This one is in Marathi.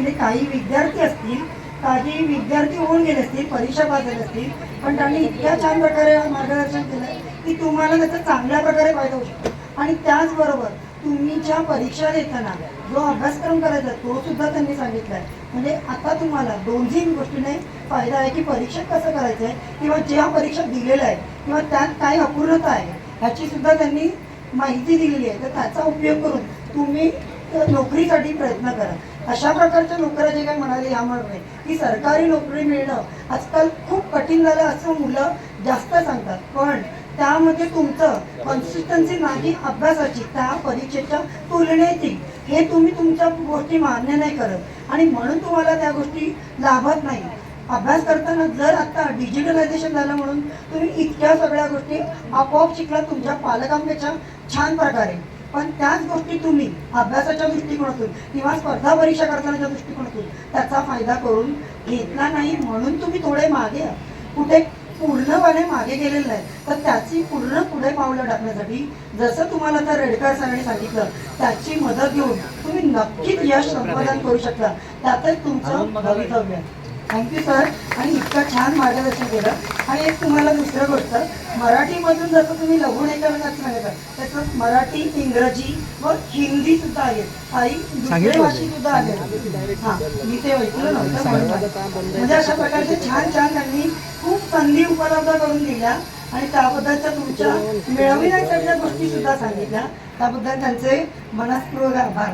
गेले काही विद्यार्थी असतील काही विद्यार्थी होऊन गेले असतील परीक्षा पास झाले असतील पण त्यांनी इतक्या छान प्रकारे मार्गदर्शन केलं की तुम्हाला त्याचा चांगल्या प्रकारे फायदा होऊ शकतो. आणि त्याचबरोबर तुम्ही ज्या परीक्षा देताना जो अभ्यासक्रम करायचा तो सुद्धा त्यांनी सांगितला आहे म्हणजे आता तुम्हाला दोन्ही गोष्टीने फायदा आहे की परीक्षा कसं करायचं आहे किंवा ज्या परीक्षा दिलेल्या आहे किंवा त्यात काय अपूर्णता आहे ह्याची सुद्धा त्यांनी माहिती दिलेली आहे. तर त्याचा उपयोग करून तुम्ही नोकरीसाठी प्रयत्न करा. अशा प्रकारच्या नोकऱ्या जे काही म्हणाले यामुळे की सरकारी नोकरी मिळणं आजकाल खूप कठीण झालं असं मुलं जास्त सांगतात. पण त्यामध्ये तुमचं कन्सिस्टन्सी नाही अभ्यासाची त्या परीक्षेच्या तुलनेतील. हे तुम्ही तुमच्या गोष्टी मान्य नाही करत. आणि म्हणून तुम्हाला त्या गोष्टी लाभत नाही. अभ्यास करताना जर आता डिजिटलायझेशन झालं म्हणून तुम्ही इतक्या सगळ्या गोष्टी आपोआप शिकला तुमच्या पालकांपेक्षा छान प्रकारे. पण त्याच गोष्टी तुम्ही अभ्यासाच्या दृष्टिकोनातून किंवा स्पर्धा परीक्षा करतानाच्या दृष्टिकोनातून त्याचा फायदा करून घेतला नाही म्हणून तुम्ही थोडे मागे. कुठे पूर्णपणे मागे गेलेलं नाही तर त्याची पूर्ण पुढे पावलं टाकण्यासाठी जसं तुम्हाला तर रेडकर सरांनी सांगितलं त्याची मदत घेऊन तुम्ही नक्कीच यश संपादन करू शकता. त्यातच तुमचं भवितव्य आहे. थँक्यू सर आणि इतकं छान मार्गदर्शन केलं. आणि एक तुम्हाला दुसरं गोष्ट मराठीमधून जसं तुम्ही लघुलेखनात सांगितलं त्याचं मराठी इंग्रजी व हिंदी सुद्धा आहे काही दुसरे भाषी सुद्धा आले हां मी ते ऐकलं नव्हतं. म्हणजे अशा प्रकारचे छान छान त्यांनी खूप संधी उपलब्ध करून दिल्या आणि त्याबद्दलच्या तुमच्या मिळविण्यासारख्या गोष्टी सुद्धा सांगितल्या त्याबद्दल त्यांचे मनस्पूर्वक आभार.